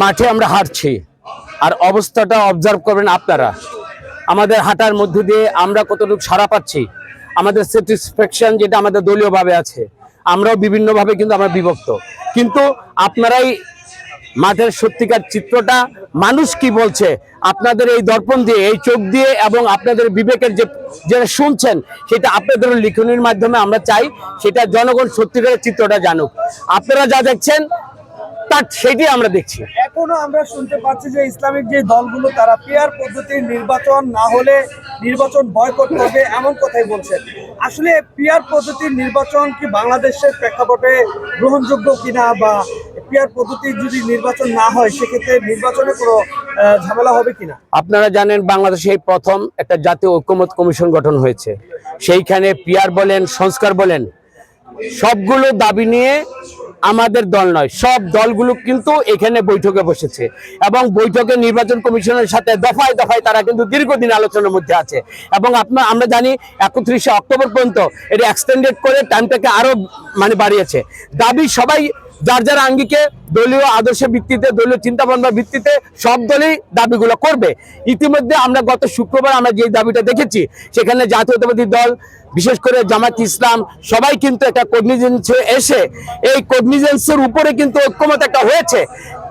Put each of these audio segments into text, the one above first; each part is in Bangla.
মাঠে আমরা হাঁটছি। আর অবস্থাটা অবজার্ভ করবেন আপনারা। আমাদের হাঁটার মধ্যে দিয়ে আমরা কতটুকু সারা পাচ্ছি। আমাদের স্যাটিসফ্যাকশন যেটা আমাদের দলীয়ভাবে আছে। আমরাও বিভিন্নভাবে কিন্তু আমরা বিভক্ত। কিন্তু আপনারাই মাঠের সত্যিকার চিত্রটা, মানুষ কি বলছে, আপনাদের এই দর্পণ দিয়ে, এই চোখ দিয়ে এবং আপনাদের বিবেকের যে যেটা শুনছেন, সেটা আপনাদের লিখনির মাধ্যমে আমরা চাই, সেটা জনগণ সত্যিকারের চিত্রটা জানুক। আপনারা যা দেখছেন তার সেটি আমরা দেখছি। এখনও আমরা শুনতে পাচ্ছি যে ইসলামিক যে দলগুলো তারা পিয়ার পদ্ধতির নির্বাচন না হলে নির্বাচন বয়কট করবে এমন কথাই বলছেন। আসলে পিয়ার পদ্ধতির নির্বাচন কি বাংলাদেশের প্রেক্ষাপটে গ্রহণযোগ্য কিনা বা পিয়ার পদ্ধতির যদি নির্বাচন না হয় সেক্ষেত্রে নির্বাচনে কোনো ঝামেলা হবে কিনা? আপনারা জানেন বাংলাদেশে এই প্রথম একটা জাতীয় ঐক্যমত কমিশন গঠন হয়েছে। সেইখানে পিয়ার বলেন সংস্কার বলেন সবগুলো দাবি নিয়ে আমাদের দল নয়, সব দলগুলো কিন্তু এখানে বৈঠকে বসেছে এবং বৈঠকে নির্বাচন কমিশনের সাথে দফায় দফায় তারা কিন্তু দীর্ঘদিন আলোচনার মধ্যে আছে এবং আপনার আমরা জানি একত্রিশে অক্টোবর পর্যন্ত এটা এক্সটেন্ডেড করে টাইমটাকে আরও মানে বাড়িয়েছে। দাবি সবাই, যার যার আঙ্গিকে দলীয় আদর্শের ভিত্তিতে, দলীয় চিন্তা ভাবনার ভিত্তিতে সব দলই দাবিগুলো করবে। ইতিমধ্যে আমরা গত শুক্রবার আমরা যে দাবিটা দেখেছি, সেখানে জাতীয়তাবাদী দল, বিশেষ করে জামাত ইসলাম, সবাই কিন্তু একটা কগনিজেন্সে এসে, এই কগনিজেন্সের উপরে কিন্তু ঐক্যমত একটা হয়েছে।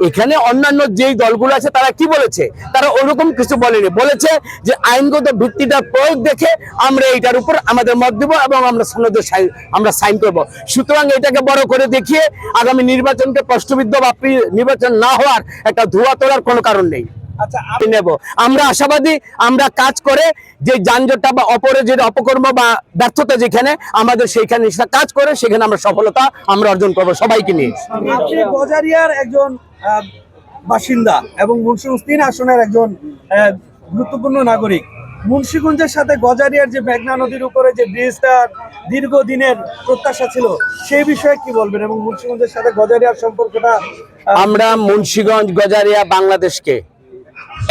এখানে অন্যান্য যেই দলগুলো আছে, তারা কি বলেছে? তারা ওরকম কিছু বলেনি। বলেছে যে আইনগত ভিত্তিটা প্রয়োগ দেখে আমরা এইটার উপর আমাদের মত দেবো এবং আমরা সনদে আমরা সাইন করব। সুতরাং এটাকে বড় করে দেখিয়ে আগামী নির্বাচনকে প্রশ্নবিদ্ধ বা প্রি- নির্বাচন না হওয়ার একটা ধোয়া তোলার কোনো কারণ নেই। আচ্ছা নেব। আমরা আশাবাদী আমরা কাজ করে যে যানজটটা বা অপরে যে অপকর্ম বা ব্যর্থতা যেখানে আমাদের সেইখানে কাজ করে সেখানে আমরা সফলতা আমরা অর্জন করব সবাইকে নিয়ে। আপনি গজারিয়ার একজন বাসিন্দা এবং মুন্সিগঞ্জ তিন আসনের একজন গুরুত্বপূর্ণ নাগরিক। মুন্সিগঞ্জের সাথে গজারিয়ার যে মেঘনা নদীর উপরে যে ব্রিজটা দীর্ঘদিনের প্রত্যাশা ছিল, সেই বিষয়ে কি বলবেন এবং মুন্সিগঞ্জের সাথে গজারিয়ার সম্পর্কটা আমরা মুন্সীগঞ্জ, গজারিয়া, বাংলাদেশকে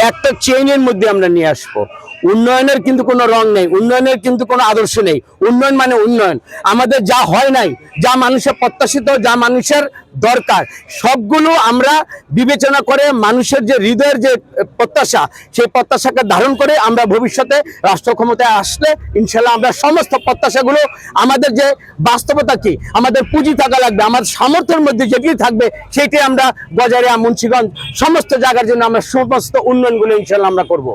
একটা চেইনের মধ্যে আমরা নিয়ে আসব। উন্নয়নের কিন্তু কোনো রং নেই, উন্নয়নের কিন্তু কোনো আদর্শ নেই। উন্নয়ন মানে উন্নয়ন। আমাদের যা হয় নাই, যা মানুষের প্রত্যাশিত, যা মানুষের দরকার, সবগুলো আমরা বিবেচনা করে মানুষের যে হৃদয়ের যে প্রত্যাশা, সেই প্রত্যাশাকে ধারণ করে আমরা ভবিষ্যতে রাষ্ট্র ক্ষমতায় আসলে ইনশাল্লাহ আমরা সমস্ত প্রত্যাশাগুলো, আমাদের যে বাস্তবতা কি, আমাদের পুঁজি থাকা লাগবে আমাদের সামর্থ্যের মধ্যে যেটি থাকবে, সেটি আমরা গজারিয়া মুন্সিগঞ্জ, সমস্ত জায়গার জন্য আমরা সমস্ত উন্নয়নগুলো ইনশাল্লাহ আমরা করব।